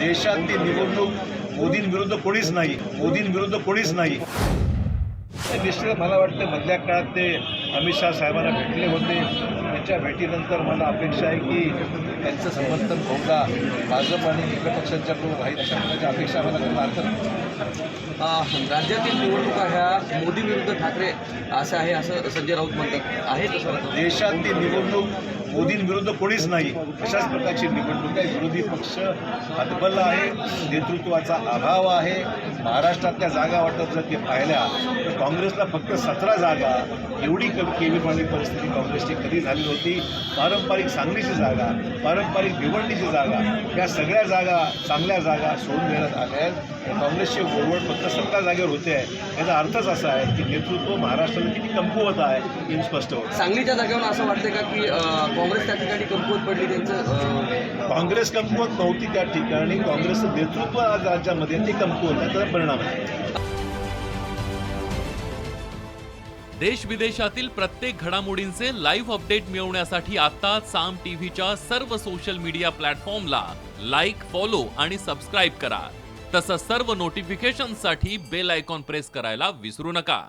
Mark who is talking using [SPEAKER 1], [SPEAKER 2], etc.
[SPEAKER 1] देशातली निवडणूक मोदींविरुद्ध कोणीच नाही मोदींविरुद्ध कोणीच नाही. निश्चित मला वाटतं मधल्या काळात ते अमित शहा साहेबांना भेटले होते. त्यांच्या भेटीनंतर मला अपेक्षा आहे की त्यांचं समर्थन बहुधा भाजप आणि मित्र पक्षांच्याकडून राहील अशा प्रकारची अपेक्षा मला त्यांना हरकत नाही.
[SPEAKER 2] अ, राज्यातील निवडणुका ह्या मोदी विरुद्ध ठाकरे असं आहे असं संजय राऊत म्हणतात. आहे तसं
[SPEAKER 1] देशातली निवडणूक मोदींविरुद्ध कोणीच नाही. अशाच प्रकारची निवडणूक आहे. विरोधी पक्ष हतबल आहे. नेतृत्वाचा अभाव आहे. महाराष्ट्रातल्या जागा वाटत जर ते पाहिल्या तर काँग्रेसला फक्त सतरा जागा एवढी कमी केवीपाणी परिस्थिती काँग्रेसची कधी झाली होती पारंपरिक सांगलीची जागा पारंपरिक भिवंडीची जागा या सगळ्या जागा चांगल्या जागा सोडून देण्यात आल्या आहेत. तर काँग्रेसची वळवळ फक्त सत्ता जागेवर होते आहे. याचा अर्थच असा आहे की नेतृत्व महाराष्ट्राला किती कमकुवत आहे हे स्पष्ट होतं.
[SPEAKER 2] सांगलीच्या जागेवर असं वाटतं का की काँग्रेस त्या ठिकाणी कमकुवत पडली त्यांचं
[SPEAKER 1] काँग्रेस कमकुवत नव्हती त्या ठिकाणी काँग्रेसचं नेतृत्व आज राज्यामध्ये ते कमकुवत त्याचा परिणाम आहे.
[SPEAKER 3] देश विदेशातील प्रत्येक घडामोडींचे लाईव्ह अपडेट मिळवण्यासाठी आता साम टीव्हीच्या सर्व सोशल मीडिया प्लॅटफॉर्मला लाईक फॉलो आणि सबस्क्राईब करा. तसंच सर्व नोटिफिकेशनसाठी बेल आयकॉन प्रेस करायला विसरू नका.